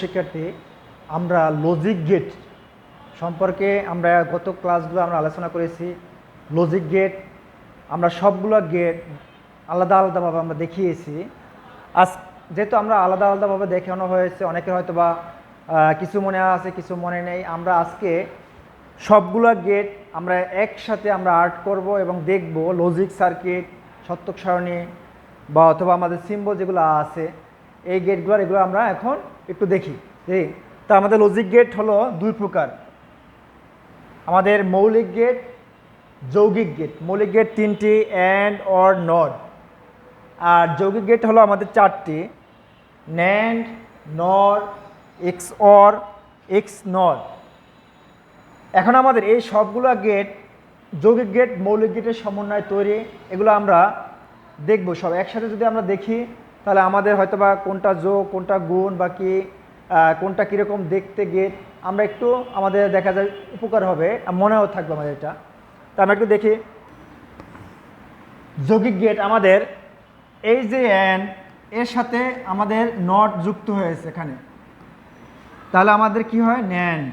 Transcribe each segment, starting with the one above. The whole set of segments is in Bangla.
শিক্ষার্থী, আমরা লজিক গেট সম্পর্কে আমরা গত ক্লাসগুলো আমরা আলোচনা করেছি। লজিক গেট আমরা সবগুলো গেট আলাদা আলাদাভাবে আমরা দেখিয়েছি। আজ যেহেতু আমরা আলাদা আলাদাভাবে দেখানো হয়েছে অনেকের হয়তো বা কিছু মনে আছে, কিছু মনে নেই, আমরা আজকে সবগুলো গেট আমরা একসাথে আমরা আর্ট করব এবং দেখব লজিক সার্কিট সত্যক সারণী বা অথবা আমাদের সিম্বল যেগুলো আছে, এই গেটগুলো এগুলো আমরা এখন একটু দেখি। এই, তা আমাদের লজিক গেট হলো দুই প্রকার। আমাদের মৌলিক গেট যৌগিক গেট মৌলিক গেট তিনটি অ্যান্ড অর নট আর যৌগিক গেট হলো আমাদের চারটি। NAND NOR x or x নর এখন আমাদের এই সবগুলো গেট যৌগিক গেট মৌলিক গেটের সমন্বয় তৈরি। এগুলো আমরা দেখব সব। একসাথে যদি আমরা দেখি তাহলে আমাদের হয়তো বা কোনটা যোগ, কোনটা গুণ, বা কি কোনটা কীরকম দেখতে গেট আমরা একটু আমাদের দেখা যায় উপকার হবে মনেও থাকবে আমাদের এটা। তা আমরা একটু দেখি। যৌগিক গেট আমাদের এই যে অ্যান এর সাথে আমাদের নট যুক্ত হয়েছে এখানে। তাহলে আমাদের কি হয়? ন্যান্ড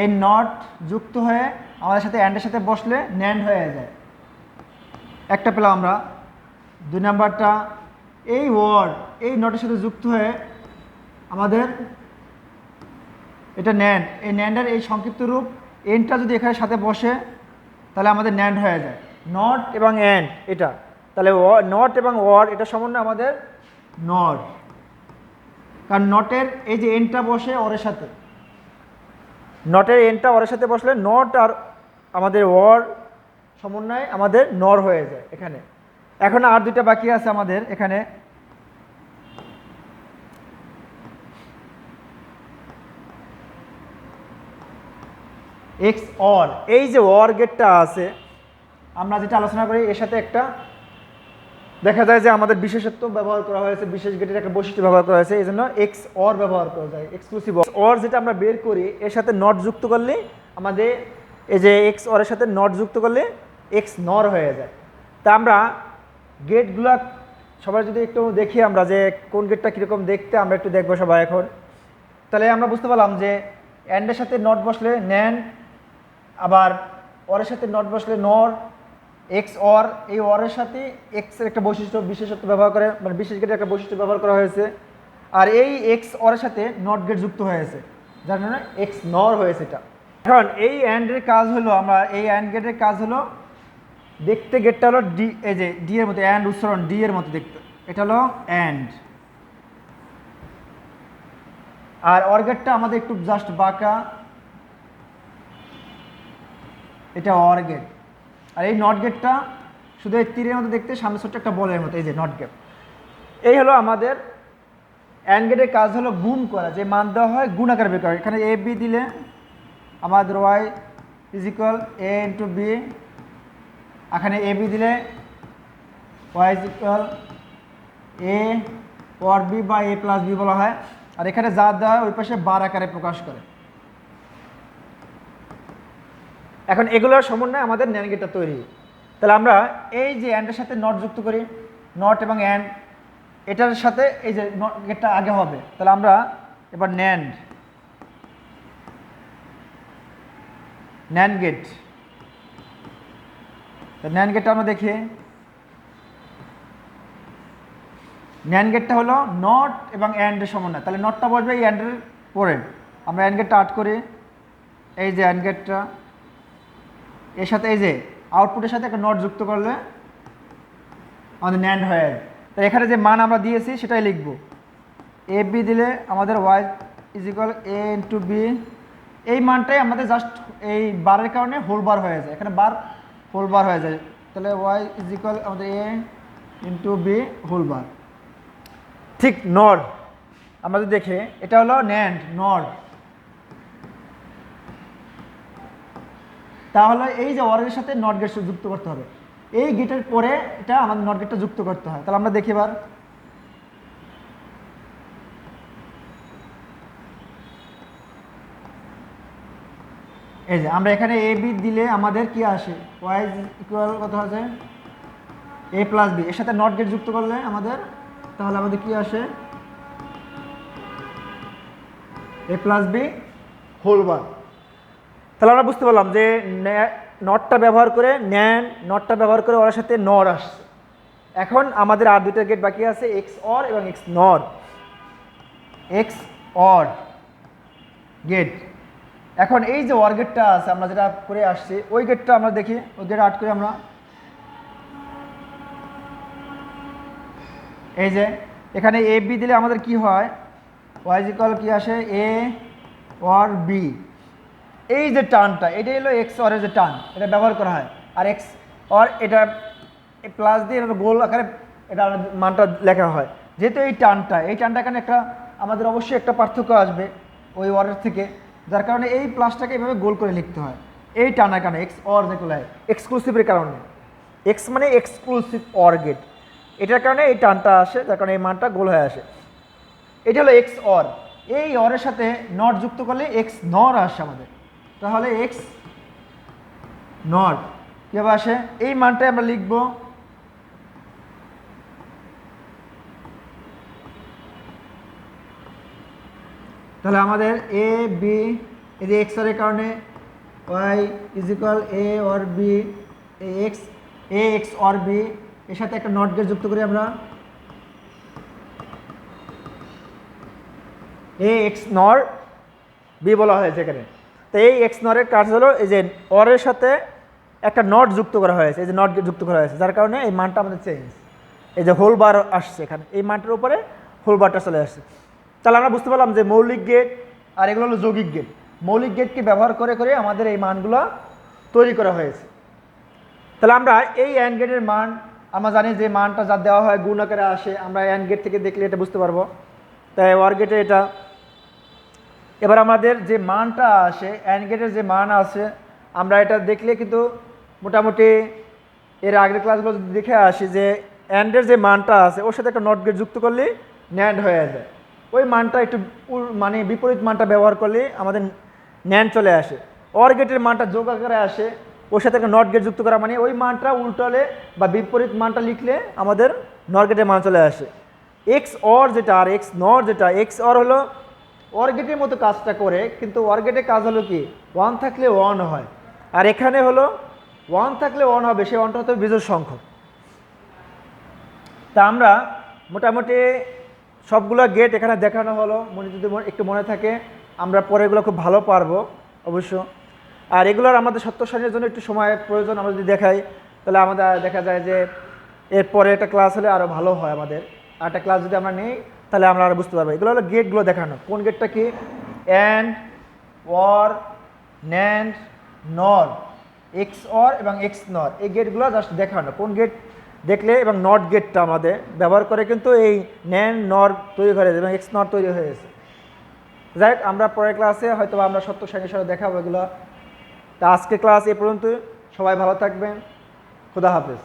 এই নট যুক্ত হয়ে আমাদের সাথে অ্যান্ডের সাথে বসলে ন্যান্ড হয়ে যায়। একটা পেলাম আমরা। দুই নাম্বারটা, এই ওয়ার্ড এই নটের সাথে যুক্ত হয়ে আমাদের এটা ন্যান্ড এই ন্যান্ডের এই সংক্ষিপ্ত রূপ এনটা যদি এখানে সাথে বসে, তাহলে আমাদের ন্যান্ড হয়ে যায়। নট এবং অ্যান্ড এটা। তাহলে নট এবং ওয়ার্ড এটা সমন্বয় আমাদের নট কারণ নটের এই যে এনটা বসে ওরের সাথে। নটের এনটা ওরের সাথে বসলে নট আর আমাদের ওয়ার সমন্বয় আমাদের নর হয়ে যায় এখানে। এখন আর দুইটা বাকি আছে আমাদের, এখানে। এক্স অর এই যে অর গেটটা আছে, আমরা যেটা আলোচনা করি, এর সাথে একটা, দেখা যায় যে আমাদের বিশেষত্ব ব্যবহার করা হয়েছে, বিশেষ গেটের একটা বৈশিষ্ট্য ব্যবহার করা হয়েছে এই জন্য এক্স অর ব্যবহার করা যায় এক্সক্লুসিভ অর যেটা আমরা বের করি, এর সাথে নট যুক্ত করলে আমাদের, এই যে এক্স অরের সাথে নট যুক্ত করলে এক্স নর হয়ে যায়। তা আমরা গেটগুলা সবাই যদি একটু দেখি আমরা যে কোন গেটটা কীরকম দেখতে, আমরা একটু দেখব সবাই এখন। তাহলে আমরা বুঝতে পারলাম যে অ্যান্ডের সাথে নট বসলে ন্যান, আবার অরের সাথে নট বসলে নর, এক্স অর, এই অরের সাথে এক্সের একটা বৈশিষ্ট্য, বিশেষত্ব ব্যবহার করে মানে বিশেষ গেটের একটা বৈশিষ্ট্য ব্যবহার করা হয়েছে। আর এই এক্স অরের সাথে নট গেট যুক্ত হয়েছে, যার জন্য এক্স নর হয়েছে এটা। এখন এই অ্যান্ডের কাজ হলো, আমরা এই অ্যান্ড গেটের কাজ হলো দেখতে গেটটা হলো ডি এই যে ডি এর মতো অ্যান্ড উচ্চারণ ডি এর মতো দেখতে। এটা হলো অ্যান্ড আর অর গেটটা আমাদের একটু জাস্ট বাঁকা। এটা অর গেট। আর এই নট গেটটা শুধু এই তীরের মতো দেখতে, সামনে ছোট্ট একটা বলের মতো, এই যে নট গেট এই হলো আমাদের অ্যান্ড গেটের কাজ হলো গুণ করা, যে মান দেওয়া হয় গুণ আকারে বের করা। এখানে এ বি দিলে আমাদের Y is equal A into B এখানে এ বি দিলে Y is equal A or B বা এ প্লাস বি বলা হয়। আর এখানে যা দেওয়া হয়, ওই পাশে বার আকারে প্রকাশ করে। এখন এগুলোর সমন্বয়ে আমাদের ন্যান গেটটা তৈরি। তাহলে আমরা এই যে অ্যান্ডের সাথে নট যুক্ত করি নট এবং অ্যান্ড এটার সাথে এই যে গেটটা আগে হবে। তাহলে আমরা এবার ন্যান্ড ন্যান গেট। ন্যান গেটটা আমরা দেখি। ন্যান গেটটা হলো নট এবং অ্যান্ডের সমন্বয়। তাহলে নটটা বসবে এই অ্যান্ডের পরে। আমরা অ্যান্ড গেটটা আর্ট করি। এই যে অ্যান্ড গেটটা। এর সাথে এই যে আউটপুটের সাথে একটা নট যুক্ত করলে আমাদের ন্যান্ড হয়ে যায় তো এখানে যে মান আমরা দিয়েছি সেটাই লিখব। এ বি দিলে আমাদের Y is equal A into B এই মানটাই আমাদের জাস্ট এই বারের কারণে হোল বার হয়ে যায়। এখানে বার হোল বার হয়ে যায়। তাহলে ওয়াই ইজ ইকুয়াল আমাদের A into B whole bar. ঠিক নর। আমাদের দেখে, এটা হলো ন্যান্ড নর। তাহলে এই যে ওয়ারের সাথে নট গেট যুক্ত করতে হবে। এই গেটের পরে এটা আমাদের নট গেটটা যুক্ত করতে হয়। তাহলে আমরা দেখি এবার। এই যে, আমরা এখানে এ বি দিলে আমাদের কি আসে? ওয়াইজ ইকুয়াল কত আছে এ প্লাস বি এর সাথে নট গেট যুক্ত করলে আমাদের, তাহলে আমাদের কি আসে? A plus B whole bar তাহলে আমরা বুঝতে পারলাম যে নটটা ব্যবহার করে ন্যান নটটা ব্যবহার করে ওর সাথে নর আসছে। এখন আমাদের আর দুটো গেট বাকি আছে এক্স অর এবং X NOR X OR gate এখন এই যে অর গেটটা আছে, আমরা যেটা করে আসছি, ওই গেটটা আমরা দেখি ওই গেট আট করে আমরা। এই যে, এখানে এ বি দিলে আমাদের কি হয়? ওয়াইজিকল কি আসে? এ অর বি এই যে টানটা এটাই হলো এক্স অরের যে টান, এটা ব্যবহার করা হয়। আর এক্স অর এটা প্লাস দিয়ে এটা গোল আকারে এটা মানটা লেখা হয়। যেহেতু এই টানটা এই টানটা এখানে একটা, আমাদের অবশ্যই একটা পার্থক্য আসবে ওই অরের থেকে। যার কারণে এই প্লাসটাকে এইভাবে গোল করে লিখতে হয়। এই টানা কারণে এক্স অর যেগুলো এক্সক্লুসিভের কারণে। এক্স মানে এক্সক্লুসিভ অর গেট এটার কারণে এই টানটা আসে, যার কারণে এই মানটা গোল হয়ে আসে। এটা হলো এক্স অর এই অরের সাথে নট যুক্ত করলে এক্স নর আসে আমাদের। তাহলে এক্স নট কীভাবে আসে? এই মানটাই আমরা লিখব তাহলে আমাদের এ বি এই যে এক্সের কারণে Y is equal A or B X A X or B এর সাথে একটা নট গেট যুক্ত করি আমরা। এ এক্স নর বি বলা হয়েছে এখানে। তো এই এক্স নরের কাজ হলো এই যে অরের সাথে একটা নট যুক্ত করা হয়েছে, এই যে নট যুক্ত করা হয়েছে, যার কারণে এই মানটা আমাদের চেঞ্জ এই যে হোল বার আসছে এখানে, এই মানটার উপরে হোল বারটা চলে আসছে। তাহলে আমরা বুঝতে পারলাম যে মৌলিক গেট আর এগুলো হলো যৌগিক গেট মৌলিক গেটকে ব্যবহার করে করে আমাদের এই মানগুলো তৈরি করা হয়েছে। তাহলে আমরা এই অ্যান্ড গেটের মান, আমরা জানি যে মানটা যা দেওয়া হয় গুণ আকারে আসে, আমরা অ্যান্ড গেট থেকে দেখলে এটা বুঝতে পারব। তাই ওয়ার গেটে এটা। এবার আমাদের যে মানটা আসে অ্যান্ড গেটের যে মান আছে, আমরা এটা দেখলে কিন্তু মোটামুটি এর আগের ক্লাসগুলো দেখে আসি যে অ্যান্ডের যে মানটা আছে, ওর সাথে একটা নট গেট যুক্ত করলে ন্যান্ড হয়ে যায়। ওই মানটা একটু মানে বিপরীত মানটা ব্যবহার করলে আমাদের ন্যান চলে আসে। অর গেটের মানটা যোগ আকারে আসে, ওর সাথে একটা নট গেট যুক্ত করা মানে ওই মানটা উল্টালে বা বিপরীত মানটা লিখলে আমাদের নট গেটের মান চলে আসে। এক্স অর যেটা আর এক্স নট যেটা এক্স অর হলো অর্গেটের মতো কাজটা করে, কিন্তু অর্গেটের কাজ হলো কি? ওয়ান থাকলে ওয়ান হয়। আর এখানে হলো ওয়ান থাকলে ওয়ান হবে, সেই ওয়ানটা হতে বিজোড় সংখ্যক। তা আমরা মোটামুটি সবগুলো গেট এখানে দেখানো হলো। মনে যদি একটু মনে থাকে, আমরা পরে এগুলো খুব ভালো পারব, অবশ্য। আর এগুলোর আমাদের সত্য সারণীর জন্য একটু সময় প্রয়োজন, আমরা যদি দেখাই, তাহলে আমাদের দেখা যায় যে এরপরে একটা ক্লাস হলে আরও ভালো হয় আমাদের। আর একটা ক্লাস যদি আমরা নিই, তাহলে আমরা আরও বুঝতে পারব। এগুলো হলো গেটগুলো দেখানো। কোন গেটটা কি? AND OR NAND NOR XOR এবং এক্স নর এই গেটগুলো জাস্ট দেখানো। কোন গেট দেখলে এবং নট গেটটা আমাদের ব্যবহার করে কিন্তু এই ন্যান নর তৈরি হয়েছে এবং এক্স নর তৈরি হয়েছে যাই হোক, আমরা পরের ক্লাসে হয়তো আমরা সত্য সঙ্গে সাথে দেখাবো এগুলো। তা আজকে ক্লাস এ পর্যন্ত সবাই ভালো থাকবেন। খুদা হাফেজ।